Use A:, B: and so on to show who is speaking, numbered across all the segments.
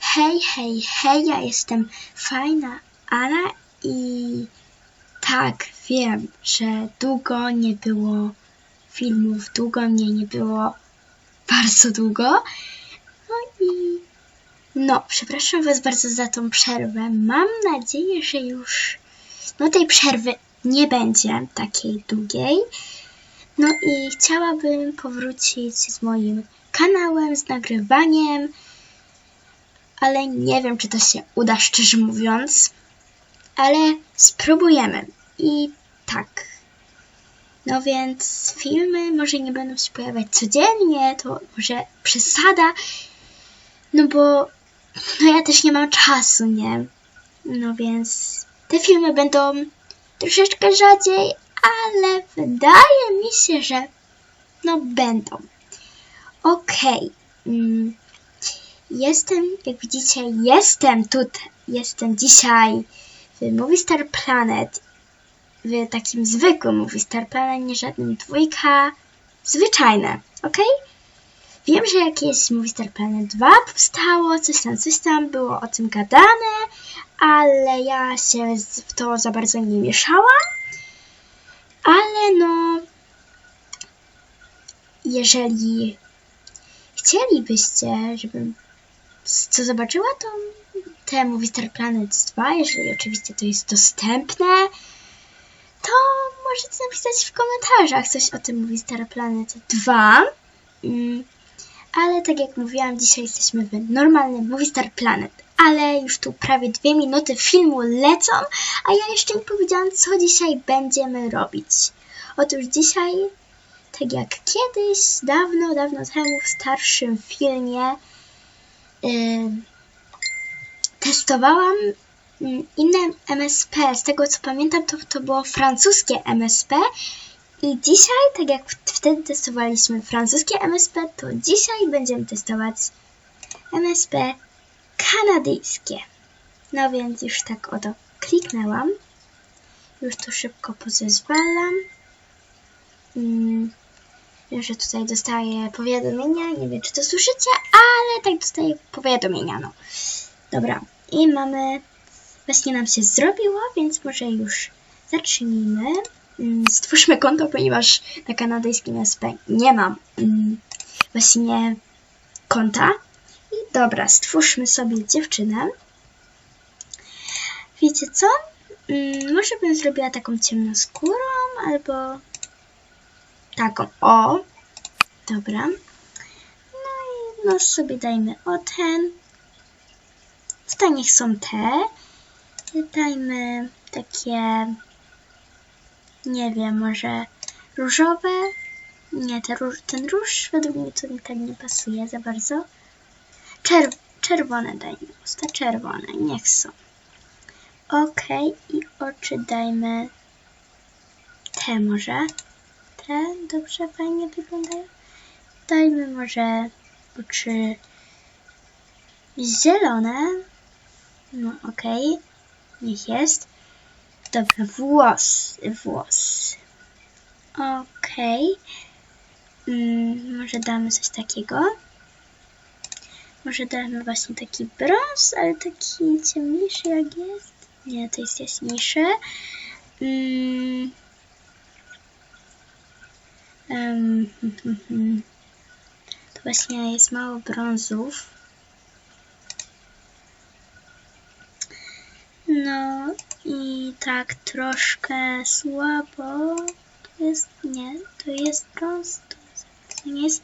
A: Hej, hej, hej, ja jestem fajna Anna i tak, wiem, że długo nie było filmów, długo mnie nie było, bardzo długo. No i no, przepraszam Was bardzo za tą przerwę. Mam nadzieję, że już no tej przerwy nie będzie takiej długiej. No i chciałabym powrócić z moim kanałem, z nagrywaniem, ale nie wiem, czy to się uda, szczerze mówiąc. Ale spróbujemy. I tak. No więc filmy może nie będą się pojawiać codziennie, to może przesada. No bo no ja też nie mam czasu, nie? No więc te filmy będą troszeczkę rzadziej, ale wydaje mi się, że no będą. Okej. Mm, Jestem, jak widzicie, jestem tutaj. Jestem dzisiaj w Movie Star Planet. W takim zwykłym Movie Star Planet, nie żadnym dwójka. Zwyczajne, ok? Wiem, że jakieś Movie Star Planet 2 powstało, coś tam, coś tam było o tym gadane, ale ja się w to za bardzo nie mieszałam. Ale no, jeżeli chcielibyście, żebym co zobaczyła, to te Movie Star Planet 2, jeżeli oczywiście to jest dostępne, to możecie napisać w komentarzach coś o tym Movie Star Planet 2. Mm, ale tak jak mówiłam, dzisiaj jesteśmy w normalnym Movie Star Planet. Ale już tu prawie dwie minuty filmu lecą, a ja jeszcze nie powiedziałam, co dzisiaj będziemy robić. Otóż dzisiaj, tak jak kiedyś, dawno, dawno temu w starszym filmie, testowałam ym, inne MSP. Z tego co pamiętam, to, to było francuskie MSP. I dzisiaj, tak jak wtedy testowaliśmy francuskie MSP, to dzisiaj będziemy testować MSP kanadyjskie. No więc już tak oto kliknęłam. Już tu szybko pozezwalam. Mm, wiem, że tutaj dostaję powiadomienia. Nie wiem, czy to słyszycie, ale tak dostaję powiadomienia. No. Dobra. I mamy... Właśnie nam się zrobiło, więc może już zacznijmy. Mm, Stwórzmy konto, ponieważ na kanadyjskim SP nie mam mm, właśnie konta. I dobra, stwórzmy sobie dziewczynę. Wiecie co? Mm, może bym zrobiła taką ciemnoskórą, albo taką. O! Dobra. No i no sobie dajmy o ten. Tutaj niech są te. Dajmy takie, nie wiem, może różowe. Nie, te róż, ten róż według mnie to tak nie pasuje za bardzo. Czer, czerwone dajmy, usta czerwone, niech są. Okej, i oczy dajmy te może. Te dobrze, fajnie wyglądają. Dajmy może oczy zielone. No okej, niech jest. Dobra, włos, włos. Okej. Mm, może damy coś takiego. Może damy właśnie taki brąz, ale taki ciemniejszy jak jest. Nie, to jest jaśniejszy. Mm. Hmm. To właśnie jest mało brązów. No i tak troszkę słabo. To jest, nie, to jest brąz, to, jest, to nie jest,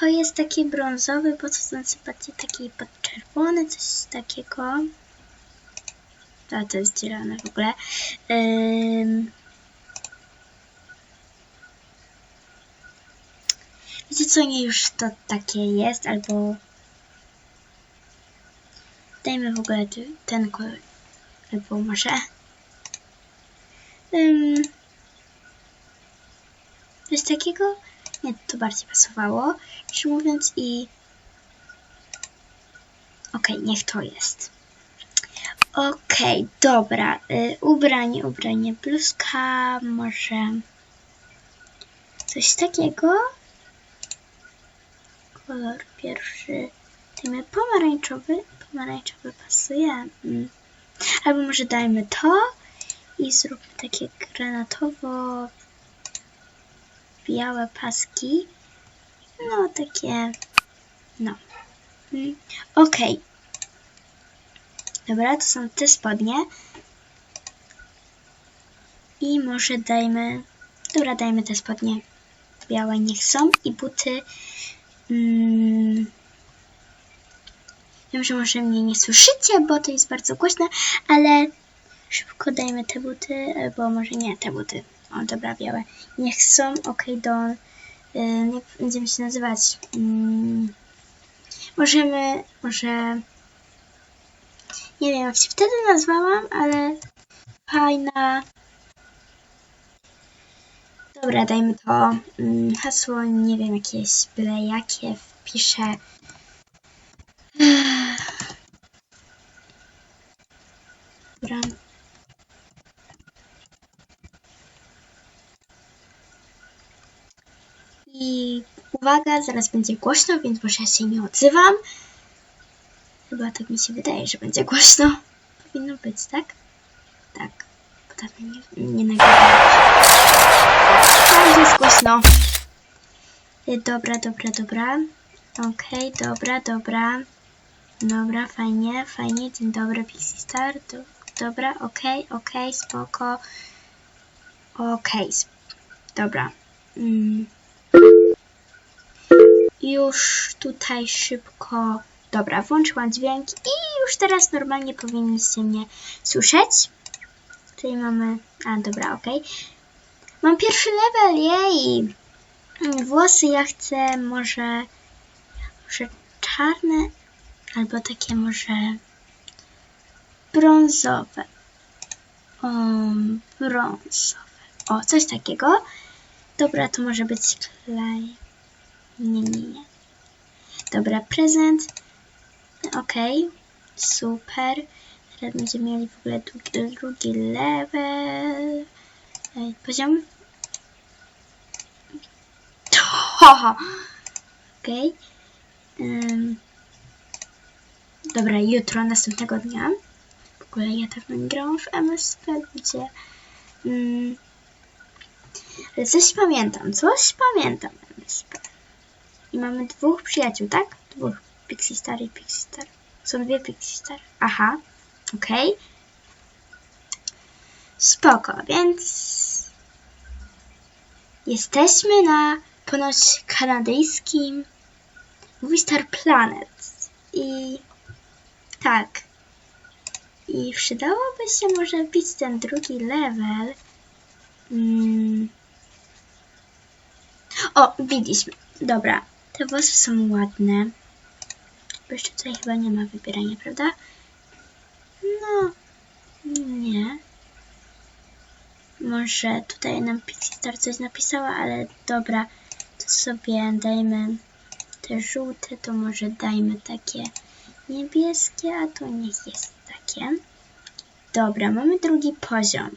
A: to jest taki brązowy, bo to bardziej taki podczerwony, coś takiego. A to jest zielone w ogóle. Wiecie co, nie już to takie jest, albo dajmy w ogóle ten kolor, albo może Ym, coś takiego? Nie, to bardziej pasowało, szczerze mówiąc i okej, niech to jest. Okej, dobra. Y, ubranie, ubranie, bluzka, może coś takiego. Kolor pierwszy, Dajmy pomarańczowy. Pomarańczowy pasuje. Mm. Albo może dajmy to i zróbmy takie granatowo białe paski. No, takie. No. Mm. Okej. Dobra, to są te spodnie. I może dajmy. Dobra, dajmy te spodnie białe, niech są. I buty. Mm, wiem, że może mnie nie słyszycie, bo to jest bardzo głośne, ale szybko dajmy te buty, albo może nie te buty. O, dobra, białe. Niech są, ok, do. Yy, jak będziemy się nazywać? Mm, możemy, może. Nie wiem, jak się wtedy nazwałam, ale fajna. Dobra, dajmy to mm, hasło, nie wiem, jakieś byle jakie, wpiszę. Dobra. I uwaga, zaraz będzie głośno, więc może ja się nie odzywam. Chyba tak mi się wydaje, że będzie głośno. Powinno być, tak? Tak. Nie, nie nagrywam. Tak, jest głośno. Y, Dobra, dobra, dobra. Okej, dobra, dobra. Dobra, fajnie, fajnie. Dzień dobry, Pixie Star. Do, dobra, okej, okej, spoko. Okej, sp- dobra. Mm. Już tutaj szybko. Dobra, włączyłam dźwięk i już teraz normalnie powinniście mnie słyszeć. Tutaj mamy. A, dobra, okej. Mam pierwszy level, jej! Mm, Włosy ja chcę może, może czarne, albo takie może brązowe. Um, brązowe. O, coś takiego. Dobra, to może być klej. Nie, nie, nie. Dobra, prezent. Okej, super. Teraz będziemy mieli w ogóle drugi, drugi level. Poziom Haha. Okej. Ym. Dobra, jutro, następnego dnia. W ogóle ja dawno nie grałam w MSP, gdzie... Ym. Ale coś pamiętam, coś pamiętam MSP. I mamy dwóch przyjaciół, tak? Dwóch. Pixie Star i Pixie Star. Są dwie Pixie Star. Aha. Okej. Spoko, więc... Jesteśmy na ponoć kanadyjskim Movie Star Planet. I tak. I przydałoby się może wbić ten drugi level. Mm. O, widzieliśmy. Dobra. Te włosy są ładne. Bo jeszcze tutaj chyba nie ma wybierania, prawda? No. Nie. Może tutaj nam Pixie Star coś napisała, ale dobra, to sobie dajmy te żółte, to może dajmy takie niebieskie, a to niech jest takie. Dobra, mamy drugi poziom.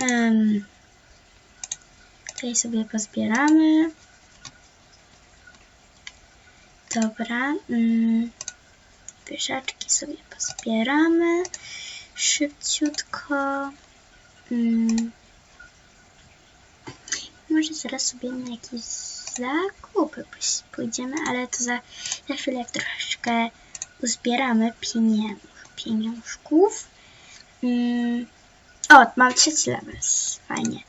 A: Um, tutaj sobie pozbieramy. Dobra. Mm, wieszaczki sobie pozbieramy szybciutko. Mm. Może zaraz sobie na jakieś zakupy pójdziemy, ale to za, za chwilę, jak troszeczkę uzbieramy pieniążków. Mm. O, mam trzeci level, fajnie.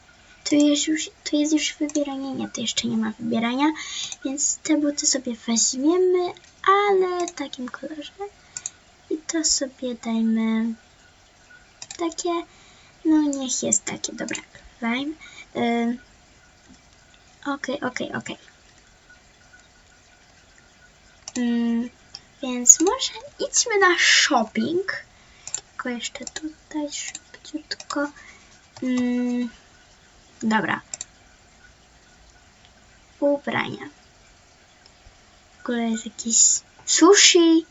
A: Tu jest, już, tu jest już wybieranie, nie, to jeszcze nie ma wybierania, więc te buty sobie weźmiemy, ale w takim kolorze. I to sobie dajmy takie, no niech jest takie, dobra. Ym, Okej, okej, okej. Więc może idźmy na shopping. Tylko jeszcze tutaj szybciutko. Ym, Dobra. Ubrania ogóle jest jakiś sushi,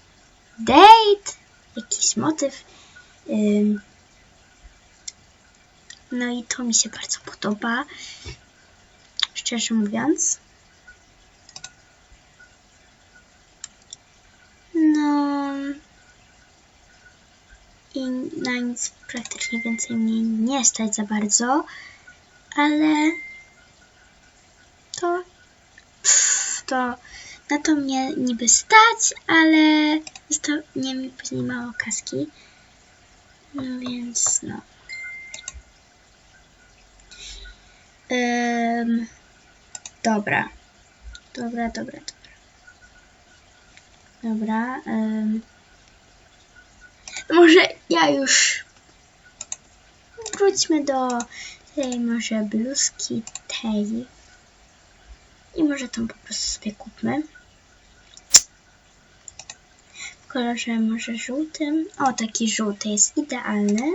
A: date, jakiś motyw. No i to mi się bardzo podoba, szczerze mówiąc. No i na nic praktycznie więcej mnie nie stać za bardzo, ale to to na to mnie niby stać, ale zostanie mi później mało kaski. No więc no. Ym, dobra. Dobra, dobra, dobra. Dobra. ym. może ja już wróćmy do tej może bluzki tej. I może tą po prostu sobie kupmy. Kolorze może żółtym. O, taki żółty jest idealny.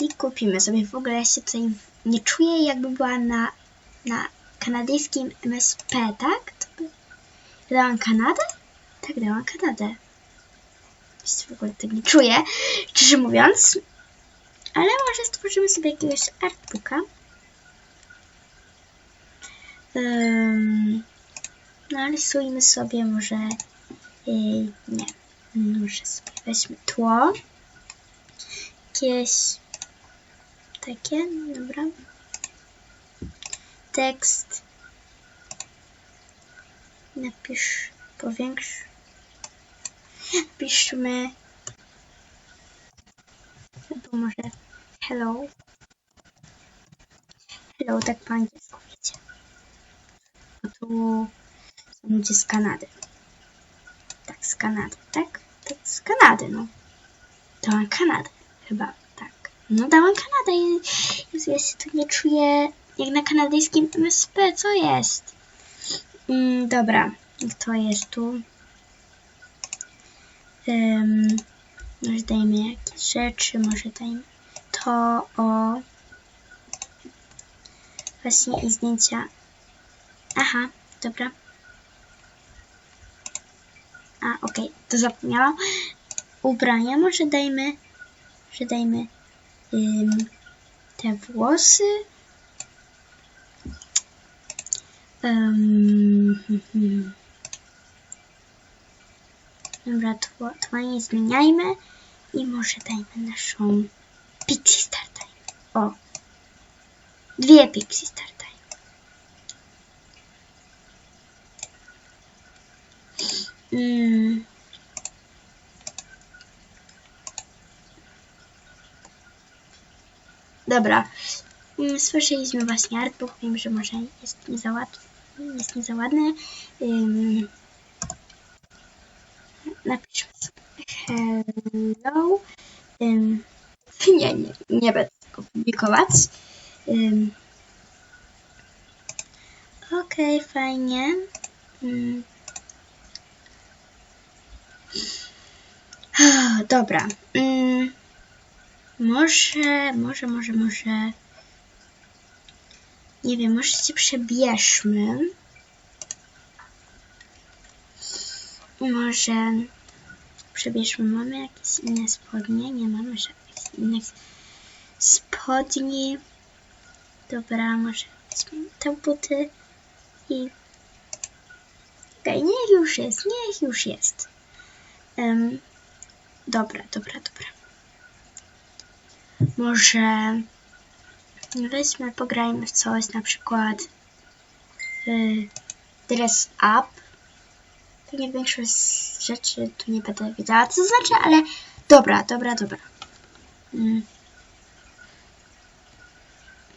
A: I kupimy sobie. W ogóle ja się tutaj nie czuję jakby była na, na kanadyjskim MSP, tak? Dałam Kanadę? Tak, dałam Kanadę. W ogóle tak nie czuję, szczerze mówiąc. Ale może stworzymy sobie jakiegoś artbooka. Um, narysujmy sobie może... Nie. Może sobie weźmy tło. Jakieś takie, dobra. Tekst. Napisz, powiększ. Napiszmy. Albo może hello. Hello, tak po angielsku, wiecie. Bo tu są ludzie z Kanady. Tak, Kanady, tak? Tak, z Kanady, no. Dałam Kanadę, chyba, tak. No dałam Kanadę i Jezu, ja się tu nie czuję jak na kanadyjskim MSP, co jest? Mm, dobra, kto jest tu? Um, może dajmy jakieś rzeczy, może dajmy to, o. Właśnie i zdjęcia. Aha, dobra. A, okej, to zapomniałam. Ubrania może dajmy, dajmy te włosy. Ym, hmm, hmm. Dobra, tło, tła nie zmieniajmy i może dajmy naszą Pixie Star Time. O, dwie Pixie Star Mm. Dobra. Mm, Słyszeliśmy właśnie artbook. Wiem, że może jest nie za, łat... jest nie za ładny. Ym... Napiszmy sobie hello. Ym... Nie, nie, nie będę tego publikować. Ym... Okej, fajnie. Ym... Dobra. Ym... Może, może, może, może. Nie wiem, może się przebierzmy. Może przebierzmy. Mamy jakieś inne spodnie? Nie mamy żadnych innych spodni. Dobra, może weźmiemy te buty i. Okej, niech już jest, niech już jest. Em, dobra, dobra, dobra. Może weźmy, pograjmy w coś, na przykład y, dress up. Pewnie większość rzeczy tu nie będę wiedziała, co znaczy, ale dobra, dobra, dobra. Mm.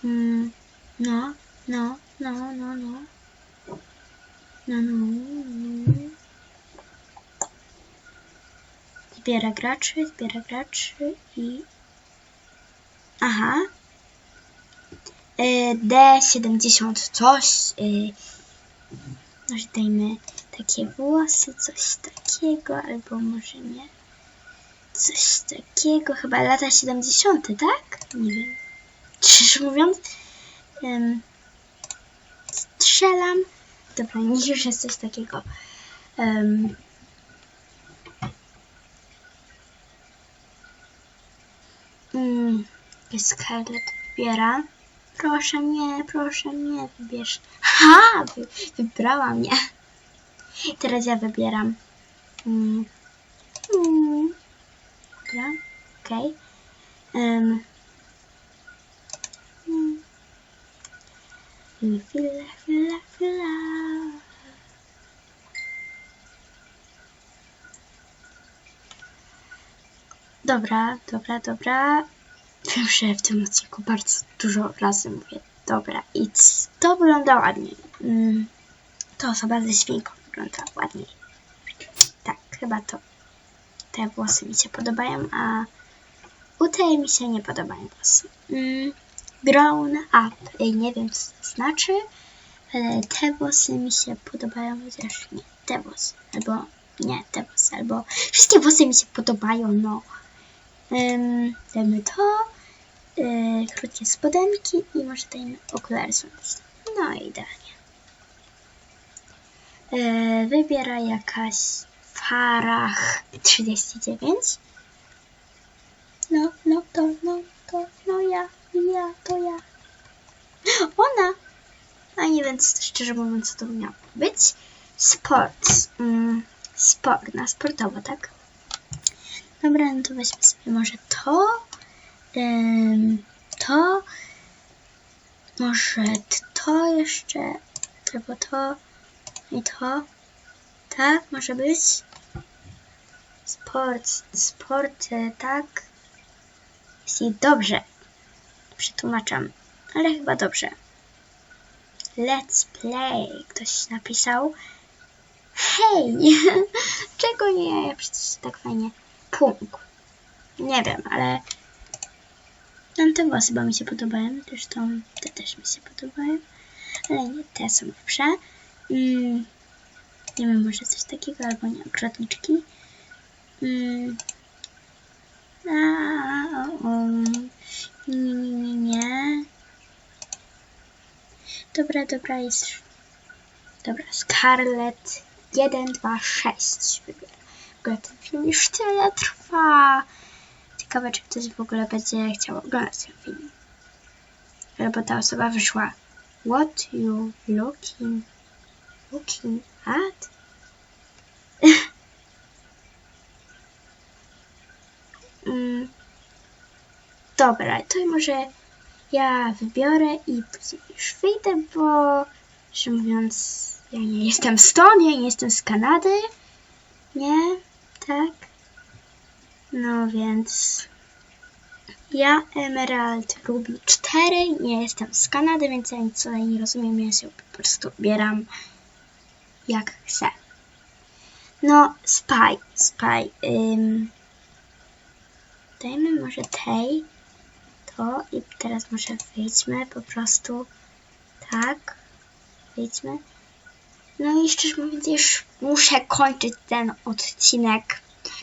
A: Mm, no, no, no, no, no. No, no, no. Zbiera graczy, zbiera graczy i Aha. Y, D70 coś. Może dajmy takie włosy, coś takiego, albo może nie. Coś takiego, chyba lata 70, tak? Nie wiem. Szczerze mówiąc, ym, strzelam. Dobra, niech już jest coś takiego. Ym, mm, Scarlett wybiera. Proszę nie, proszę nie, wybierz. Ha! Wy, wybrała mnie. Teraz ja wybieram. Mm. Mm. Dobra, okej. Okay. Em, mm. Chwila, chwila, chwila. Dobra, dobra, dobra. Wiem, że w tym odcinku bardzo dużo razy mówię dobra i to wygląda ładniej. Mm, to osoba ze świnką wygląda ładniej. Tak, chyba to. Te włosy mi się podobają, a u tej mi się nie podobają włosy. Mm, grown up, nie wiem co to znaczy, ale te włosy mi się podobają, chociaż nie, te włosy, albo nie, te włosy, albo wszystkie włosy mi się podobają, no. Dajmy to, yy, krótkie spodenki i może dajmy okulary słoneczne. No idealnie. Yy, wybiera jakaś Farach 39. No, no, to, no, to, no ja, ja, to ja. Ona! A nie wiem, szczerze mówiąc, co to miało być. Sport. Mm, sport, na sportowo, tak? Dobra, no to weźmy sobie może to. Ym, to. Może to jeszcze. Albo to. I to. Tak, może być. Sport, sport, e, tak. Jeśli dobrze przetłumaczam, ale chyba dobrze. Let's play, ktoś napisał. Hej! Czego nie? Przecież tak fajnie. Punkt. Nie wiem, ale tam te włosy chyba mi się podobają. Zresztą te też mi się podobają. Ale nie, te są lepsze. Mm, nie wiem, może coś takiego, albo nie, ogrodniczki. Mm. A, nie, nie, nie, nie. Dobra, dobra, jest. Dobra, Scarlet 1, 2, 6 wybiera. Ogóle ten film już tyle trwa. Ciekawe, czy ktoś w ogóle będzie chciał oglądać ten film. Albo ta osoba wyszła. What you looking looking at? mm, dobra, to może ja wybiorę i później już wyjdę, bo szczerze mówiąc, ja nie jestem stąd, ja nie jestem z Kanady. Nie? Tak? No więc ja Emerald Ruby 4, nie jestem z Kanady, więc ja nic tutaj nie rozumiem, ja się po prostu ubieram jak chcę. No, Spy, Spy, ym, dajmy może tej, to i teraz może wyjdźmy po prostu tak, wyjdźmy. No i szczerze mówiąc, już muszę kończyć ten odcinek.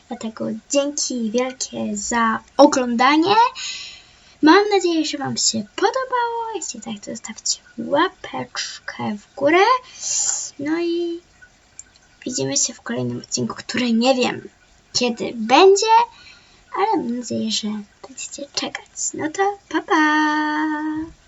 A: Dlatego dzięki wielkie za oglądanie. Mam nadzieję, że Wam się podobało. Jeśli tak, to zostawcie łapeczkę w górę. No i widzimy się w kolejnym odcinku, który nie wiem kiedy będzie, ale mam nadzieję, że będziecie czekać. No to pa pa!